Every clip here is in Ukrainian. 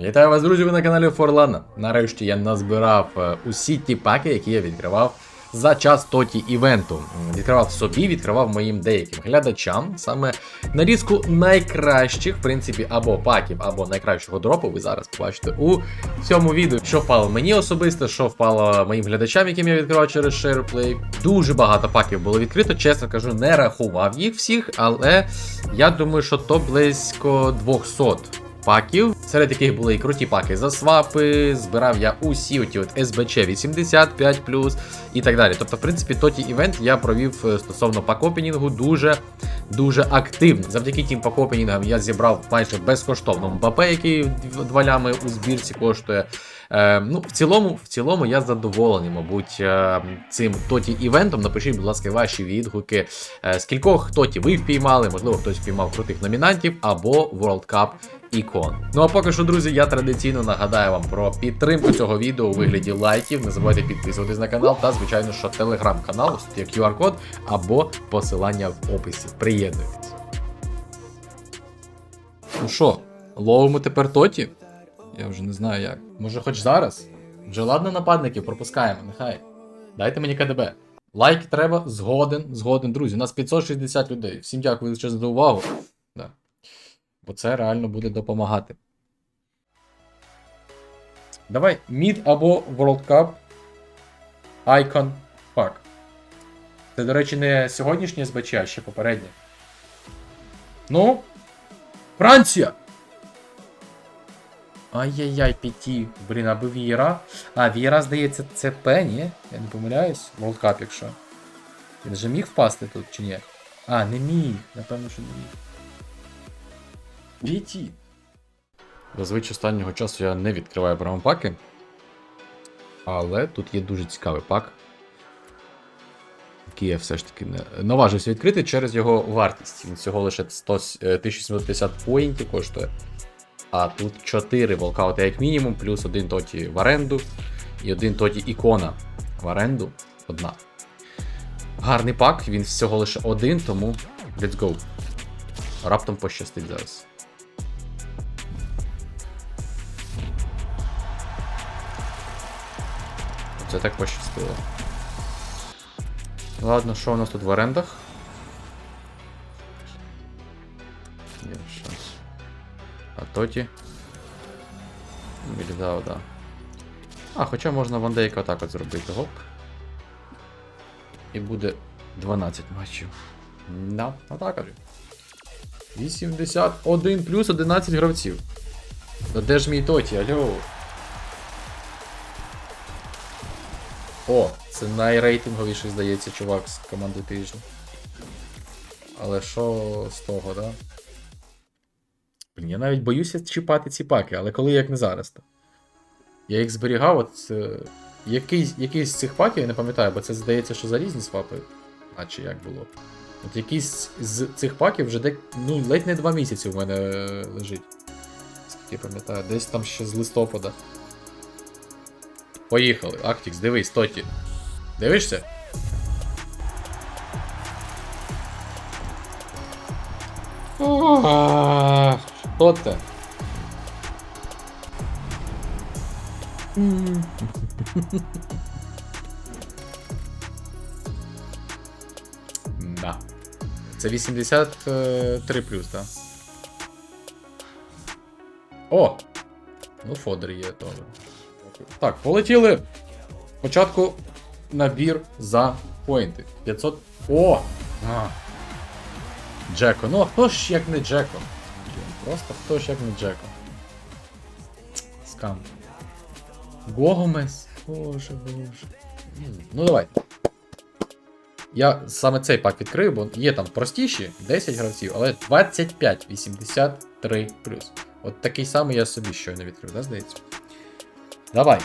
Вітаю вас, друзі! Ви на каналі Форлана. Нарешті я назбирав е, усі ті паки, які я відкривав за час тоті івенту. Відкривав собі, відкривав моїм деяким глядачам. Саме нарізку найкращих, в принципі, або паків, або найкращого дропу. Ви зараз побачите у цьому відео, що впало мені особисто, що впало моїм глядачам, яким я відкривав через SharePlay. Дуже багато паків було відкрито, чесно кажу, не рахував їх всіх, але я думаю, що то близько 200 паків, серед яких були і круті паки за свапи, збирав я усі оті от СБЧ 85 і так далі. Тобто, в принципі, тоті івент я провів е, стосовно пакопенінгу дуже дуже активно. Завдяки тим пакопенінгам я зібрав майже безкоштовно МБП, який два лями у збірці коштує. Е, ну, в цілому, в цілому я задоволений, мабуть, е, цим тоті івентом. Напишіть, будь ласка, ваші відгуки. Е, скількох тоті ви впіймали, можливо, хтось впіймав крутих номінантів або World Cup ікон. Ну а поки що, друзі, я традиційно нагадаю вам про підтримку цього відео у вигляді лайків. Не забувайте підписуватись на канал та, звичайно, що телеграм-канал, ось тут QR-код або посилання в описі. Приєднуйтесь. Ну що, ловимо тепер тоті? Я вже не знаю як. Може, хоч зараз? Вже ладно нападників, пропускаємо, нехай. Дайте мені КДБ. Лайк треба, згоден, згоден, друзі. У нас 560 людей. Всім дякую величезно за увагу. Да. Бо це реально буде допомагати. Давай Mid або World Cup Icon Pack. Це, до речі, не сьогоднішнє СБЧ, а ще попереднє. Ну. Франція! Ай-яй-яй, п'яті. Блін, аби Вієра. А, Вієра, здається, це П, ні? Я не помиляюсь. World Cup, якщо. Він же міг впасти тут чи ні? А, не міг. Напевно, що не міг. П'яті. Зазвичай останнього часу я не відкриваю промопаки. Але тут є дуже цікавий пак. Який я все ж таки не наважився відкрити через його вартість. Він всього лише 100, е, 1750 поінтів коштує. А тут 4 волкаути як мінімум, плюс один тоті в оренду і один тоті ікона в оренду. Одна. Гарний пак, він всього лише один, тому let's go. Раптом пощастить зараз. Це так пощастило. Ладно, що у нас тут в орендах? А тоті. Виглядав, да. А, хоча можна вандейка отак от зробити. Гоп. І буде 12 матчів. Да, отак от. 81 плюс 11 гравців. Та де ж мій тоті, алло? О, це найрейтинговіший, здається, чувак з команди тижня. Але що з того, да? Блін, я навіть боюся чіпати ці паки, але коли як не зараз. то Я їх зберігав, от. е, Якийсь, якийсь з цих паків, я не пам'ятаю, бо це здається, що за різні свапи. Чи як було. От якийсь з цих паків вже дек... ну, ледь не два місяці в мене е, лежить. Я пам'ятаю, десь там ще з листопада. Поїхали. Актікс, дивись, Тоті. Дивишся? Ах, Що це? Да. Це 83 плюс, да? О! Ну, фодер є теж. Так, полетіли. Спочатку набір за поінти. 500. О! А. Джеко. Ну, а хто ж як не Джеко? Просто хто ж як не Джеко. Скам. Гогомес. Боже, боже. Ну давай. Я саме цей пак відкрию, бо є там простіші 10 гравців, але 25, 83 От такий самий я собі щойно відкрив, да, здається? Давай.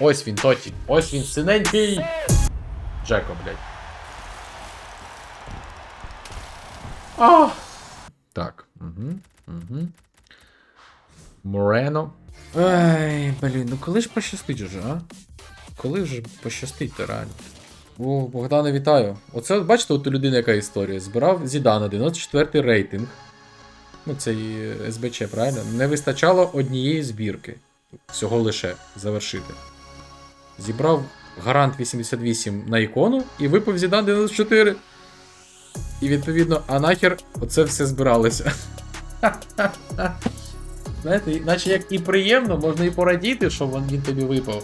Ось він, Тоті. Ось він, синенький. Джеко, блядь. А! Так. Угу. Угу. Морено. Ай, блін, ну коли ж пощастить уже, а? Коли вже пощастить то реально? О, Богдане, вітаю. Оце, бачите, от у людини яка історія. Збирав Зідана, 94 рейтинг. Ну, цей е, СБЧ, правильно? Не вистачало однієї збірки. Всього лише завершити. Зібрав гарант 88 на ікону і випав Зідан 94. І відповідно, а нахер оце все збиралося. Знаєте, наче як і приємно, можна і порадіти, що він тобі випав.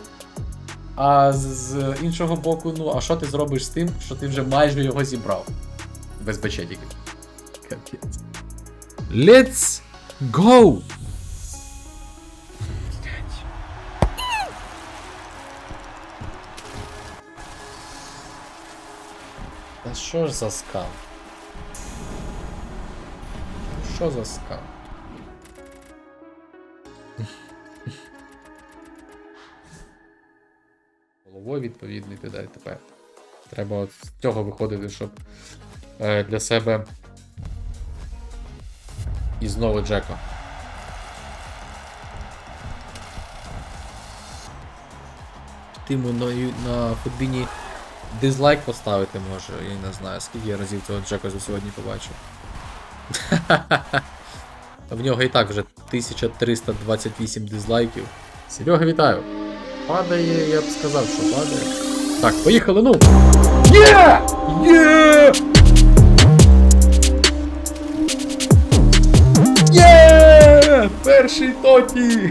А з, іншого боку, ну, а що ти зробиш з тим, що ти вже майже його зібрав? Без бечетиків. Капець. Let's go! Та що ж за скам? Що за скам? Головою відповідний піде тепер. Треба от з цього виходити, щоб е, для себе. І знову Джеко. Тиму на, на футбіні дизлайк поставити може. Я не знаю, скільки я разів цього Джеко за сьогодні побачив. В нього і так вже 1328 дизлайків. Серега, вітаю! Падає, я б сказав, що падає. Так, поїхали, ну! Є! Є! Є! Перший тоті!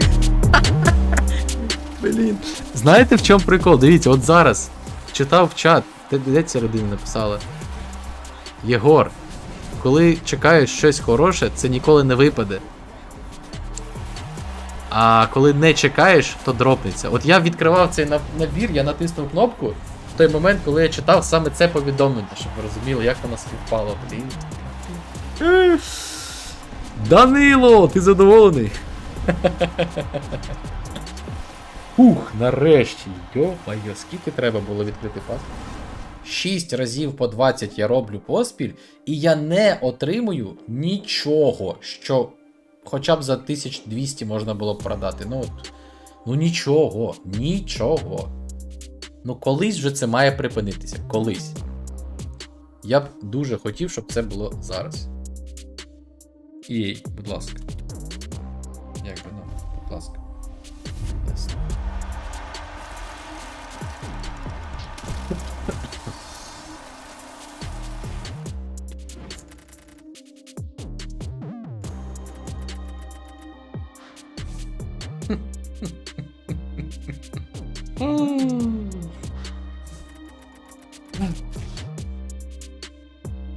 Блін. Знаєте в чому прикол? Дивіться, от зараз читав в чат, де, родина написала? Єгор, коли чекаєш щось хороше, це ніколи не випаде. А коли не чекаєш, то дропнеться. От я відкривав цей набір, я натиснув кнопку в той момент, коли я читав саме це повідомлення, щоб ви розуміли, як воно співпало. Блін. Данило, ти задоволений? Ух, нарешті. Йо-моє, скільки треба було відкрити паспорт? 6 разів по 20 я роблю поспіль, і я не отримую нічого, що хоча б за 1200 можна було б продати. Ну от. Ну нічого, нічого. Ну колись вже це має припинитися. Колись. Я б дуже хотів, щоб це було зараз. Ій, будь ласка. Як би, ну, будь ласка.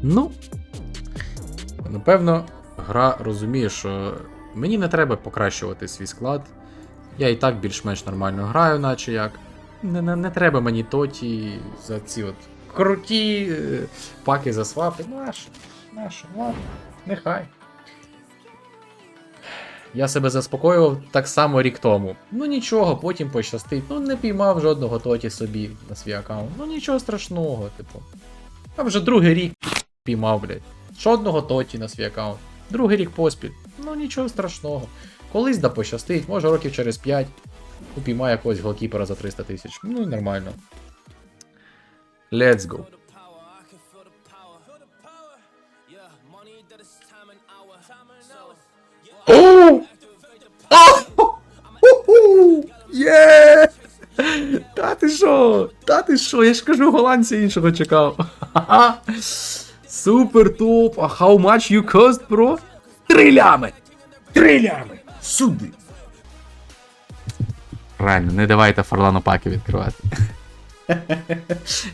Ну. Напевно, гра розуміє, що мені не треба покращувати свій склад. Я і так більш-менш нормально граю, наче як. Не, не, не треба мені тоті за ці от круті е, паки за свапи. Ну, аж, аж, ладно, нехай. Я себе заспокоював так само рік тому. Ну нічого, потім пощастить. Ну не піймав жодного тоті собі на свій аккаунт. Ну нічого страшного, типу. А вже другий рік піймав, блядь. Жодного тоті на свій аккаунт. Другий рік поспіль. Ну нічого страшного. Колись да пощастить, може років через 5 упіймає якогось голкіпера за 300 тисяч. Ну і нормально. Let's go. Оу! Є! Та ти що? Та ти що? Я ж кажу, голландця іншого чекав. Супер топ! А how much you cost, bro? Три лями! Три лями! Сюди! Реально, не давайте Фарлану паки відкривати.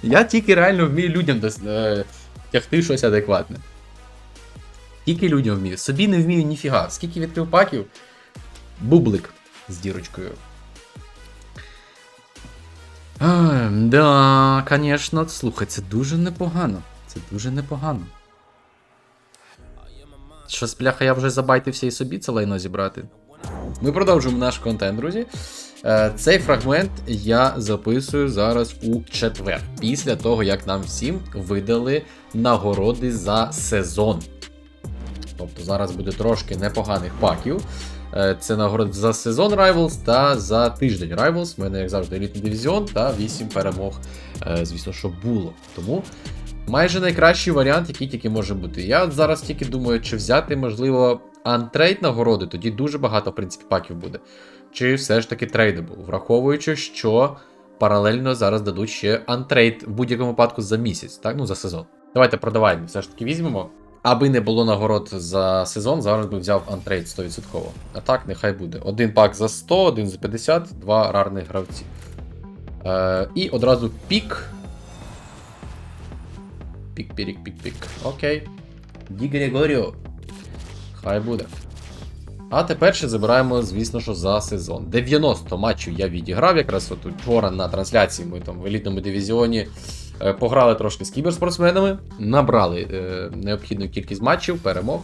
Я тільки реально вмію людям дос- е, тягти щось адекватне. Тільки людям вмію. Собі не вмію ніфіга. Скільки відкрив паків? Бублик з дірочкою. А, да, звісно, слухай, це дуже непогано. Це дуже непогано. Щось, бляха, я вже забайтився і собі це лайно зібрати. Ми продовжуємо наш контент, друзі. Е, Цей фрагмент я записую зараз у четвер, після того, як нам всім видали нагороди за сезон. Тобто зараз буде трошки непоганих паків. Е, Це нагороди за сезон Rivals та за тиждень Rivals. У мене, як завжди, елітний дивізіон та 8 перемог, е, звісно, що було. Тому Майже найкращий варіант, який тільки може бути. Я зараз тільки думаю, чи взяти, можливо, антрейд нагороди, тоді дуже багато, в принципі, паків буде. Чи все ж таки трейдабл, враховуючи, що паралельно зараз дадуть ще антрейд в будь-якому випадку за місяць, так? Ну, за сезон. Давайте продаваємо, все ж таки візьмемо. Аби не було нагород за сезон, зараз би взяв антрейд 100%. А так, нехай буде. Один пак за 100, один за 50, два рарних гравці. Е, і одразу пік. Пік, пірік, пік, пік. Окей. Ді Григоріо. Хай буде. А тепер ще забираємо, звісно, що за сезон. 90 матчів я відіграв, якраз от вчора на трансляції ми там в елітному дивізіоні пограли трошки з кіберспортсменами, набрали е, необхідну кількість матчів, перемог.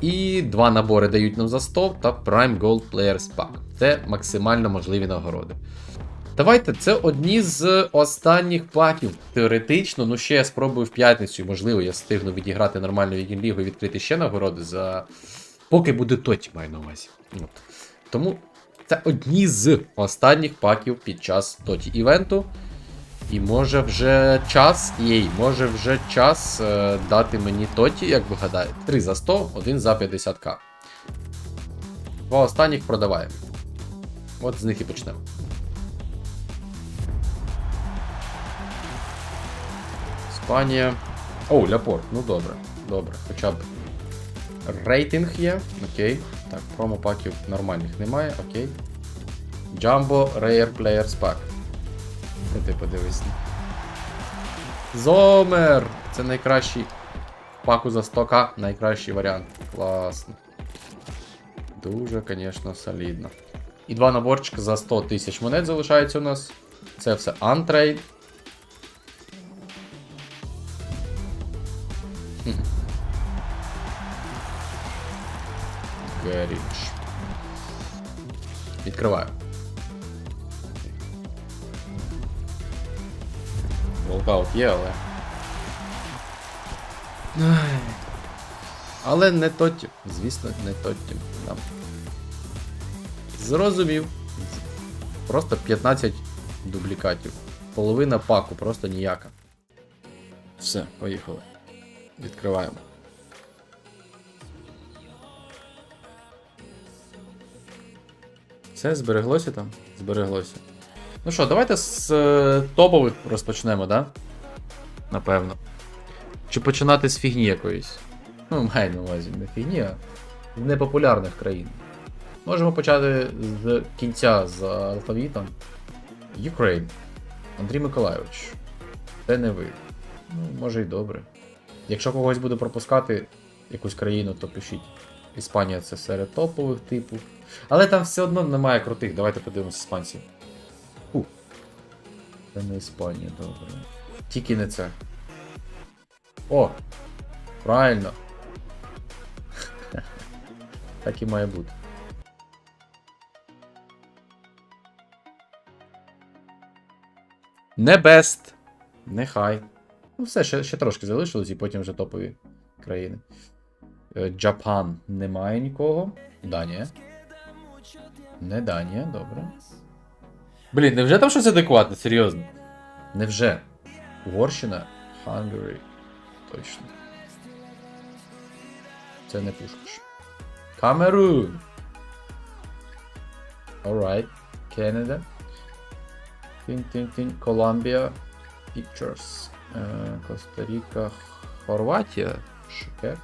І два набори дають нам за 100 та Prime Gold Players Pack. Це максимально можливі нагороди. Давайте, це одні з останніх паків. Теоретично, ну ще я спробую в п'ятницю, можливо, я встигну відіграти нормальну вікінг-лігу і відкрити ще нагороди за. Поки буде тоті, маю на увазі. От. Тому це одні з останніх паків під час тоті івенту. І може вже час, єй, може вже час е, дати мені тоті, як ви гадаєте. 3 за 100, 1 за 50к. Два останніх продаваємо. От з них і почнемо. Іспанія. О, Ляпорт, ну добре, добре. Хоча б рейтинг є. Окей. Так, промопаків нормальних немає, окей. Jumbo Rare Players Pack. Ти подивись. Зомер! Це найкращий паку за 100к, найкращий варіант. Класно. Дуже, звісно, солідно. І два наборчика за 100 тисяч монет залишається у нас. Це все антрейд. Гаріч. Відкриваю. Волкаут є, але. Але не тоті. Звісно, не тоті. Да. Зрозумів. Просто 15 дублікатів. Половина паку, просто ніяка. Все, поїхали. Відкриваємо. Все, збереглося там? Збереглося. Ну що, давайте з е, топових розпочнемо, да? Напевно. Чи починати з фігні якоїсь? Ну, маю на увазі, не фігні, а з непопулярних країн. Можемо почати з кінця з алфавітом. Ukraine. Андрій Миколайович. Це не ви. Ну, може й добре. Якщо когось буду пропускати якусь країну, то пишіть. Іспанія це серед топових типу. Але там все одно немає крутих. Давайте подивимося іспанців. Це не Іспанія, добре. Тільки не це. О! Правильно. так і має бути. Не бест. Нехай. Ну все, ще, ще трошки залишилось і потім вже топові країни. Е, Джапан немає нікого. Данія. Не Данія, добре. Блін, невже там щось адекватне, серйозно? Невже? Угорщина? Hungary. Точно. Це не пушкаш. Камерун. Alright. Canada. Тин-тин-тин. Columbia. Pictures. Е, Коста-Ріка. Хорватія. Шикер.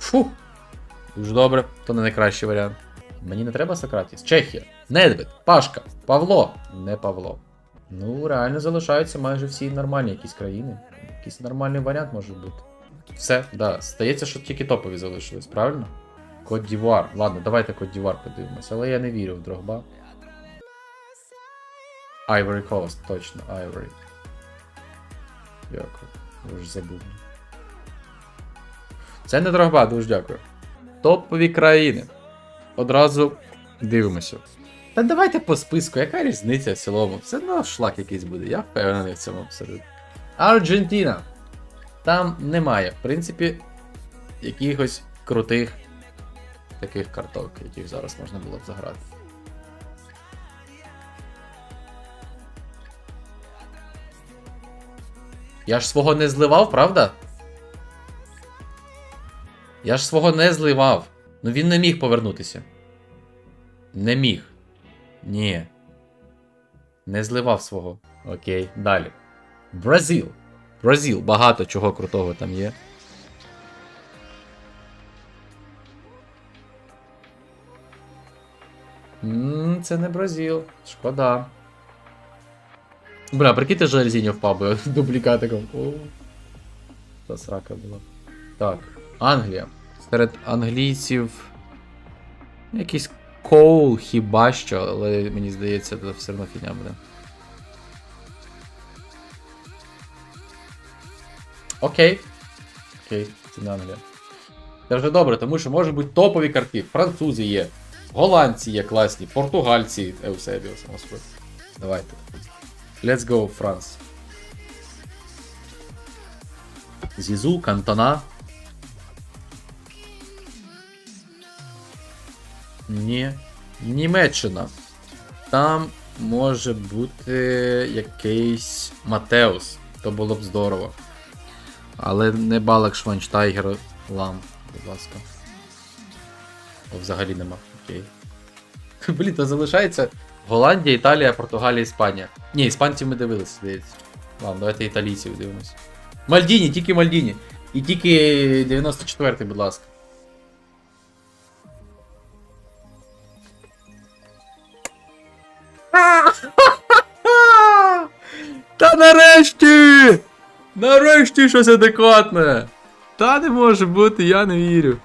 Фу. Дуже добре, то не найкращий варіант. Мені не треба Сократіс. Чехія. Недвід. Пашка. Павло. Не Павло. Ну, реально залишаються майже всі нормальні якісь країни. Якийсь нормальний варіант може бути. Все, да. Здається, що тільки топові залишились, правильно? Кот Дівуар. Ладно, давайте Кот Дівуар подивимося, але я не вірю в Дрогба. Ivory Coast, точно, Ivory. Дякую. Вже забув. Це не Дрогба, дуже дякую. Топові країни. Одразу дивимося. Та давайте по списку, яка різниця в цілому? Все одно шлак якийсь буде, я впевнений в цьому абсолютно. Аргентина. Там немає, в принципі, якихось крутих таких карток, яких зараз можна було б заграти. Я ж свого не зливав, правда? Я ж свого не зливав. Ну він не міг повернутися. Не міг. Ні. Не зливав свого. Окей, далі. Бразил. Бразил. Багато чого крутого там є. М, Це не Бразил. Шкода. Бля, прикиньте, Жальзіньо впав би дублікатиком. Та срака була. Так, Англія. Серед англійців. Якийсь Коул хіба що, але мені здається, це все одно фігня буде. Окей. Окей, це не Англія. Це вже добре, тому що може бути топові картки. Французи є, голландці є класні, португальці. Еусебіус, господи. Давайте. Let's go, France. Зізу, Кантона. Ні. Німеччина. Там може бути якийсь Матеус. То було б здорово. Але не Балак Шванштайгер Лам, будь ласка. О, взагалі нема. Окей. Блін, то залишається Голландія, Італія, Португалія, Іспанія. Ні, іспанців ми дивилися, здається. Ладно, давайте італійців дивимося. Мальдіні, тільки Мальдіні. І тільки 94-й, будь ласка. Та нарешті! Нарешті щось адекватне! Та не може бути, я не вірю.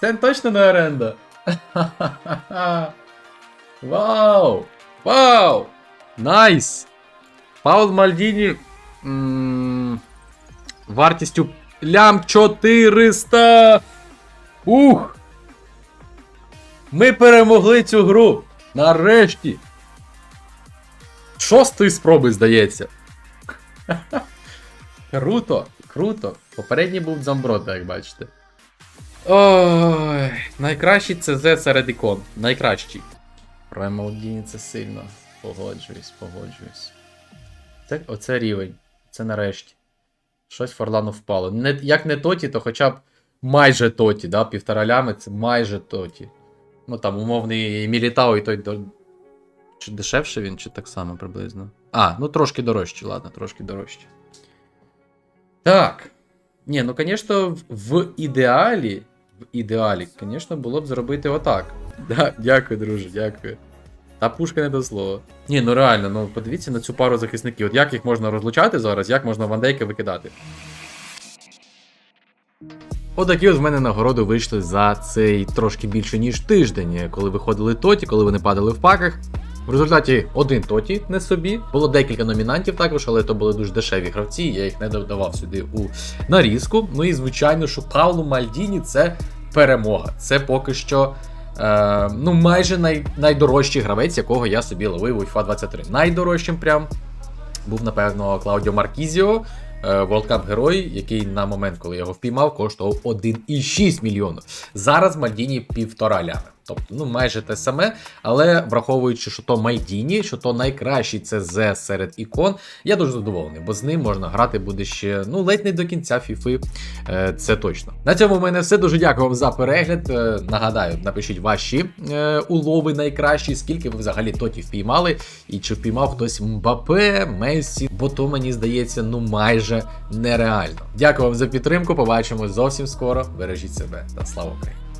Це точно не оренда. Вау! Вау! Найс! Паул Мальдіні. Вартістю лям 400. Ух! Ми перемогли цю гру! Нарешті! Шостої спроби, здається. Круто, круто. Попередній був Дзамброта, як бачите. Ой, найкращий ЦЗ серед ікон. Найкращий. Премолдіні це сильно. Погоджуюсь, погоджуюсь. Це, оце рівень. Це нарешті. Щось Форлану впало. Не, як не тоті, то хоча б майже тоті, да? Півтора лями це майже тоті. Ну там умовний Мілітау і той. Чи дешевше він, чи так само приблизно? А, ну трошки дорожче, ладно, трошки дорожче. Так. Ні, ну, звісно, в- ідеалі. В ідеалі, звісно, було б зробити отак. Да, дякую, друже, дякую. Та пушка не до слова. Ні, ну реально, ну подивіться на цю пару захисників. От як їх можна розлучати зараз, як можна вандейки викидати. Отакі от в мене нагороди вийшли за цей трошки більше ніж тиждень, коли виходили тоті, коли вони падали в паках. В результаті один тоті не собі. Було декілька номінантів також, але то були дуже дешеві гравці, я їх не додавав сюди у нарізку. Ну і звичайно, що Пауло Мальдіні це перемога. Це поки що. Е, ну, майже най, найдорожчий гравець, якого я собі ловив у FIFA 23. Найдорожчим прям був, напевно, Клаудіо Маркізіо, е, World Cup герой, який на момент, коли я його впіймав, коштував 1,6 мільйона. Зараз Мальдіні півтора лями. Тобто, ну майже те саме, але враховуючи, що то Мальдіні, що то найкращий ЦЗ серед ікон, я дуже задоволений, бо з ним можна грати буде ще ну ледь не до кінця фіфи. Е, це точно. На цьому в мене все. Дуже дякую вам за перегляд. Е, нагадаю, напишіть ваші е, улови найкращі, скільки ви взагалі тоті впіймали, і чи впіймав хтось Мбапе, Мессі, бо то мені здається, ну майже нереально. Дякую вам за підтримку. Побачимось зовсім скоро. Бережіть себе та слава Україні!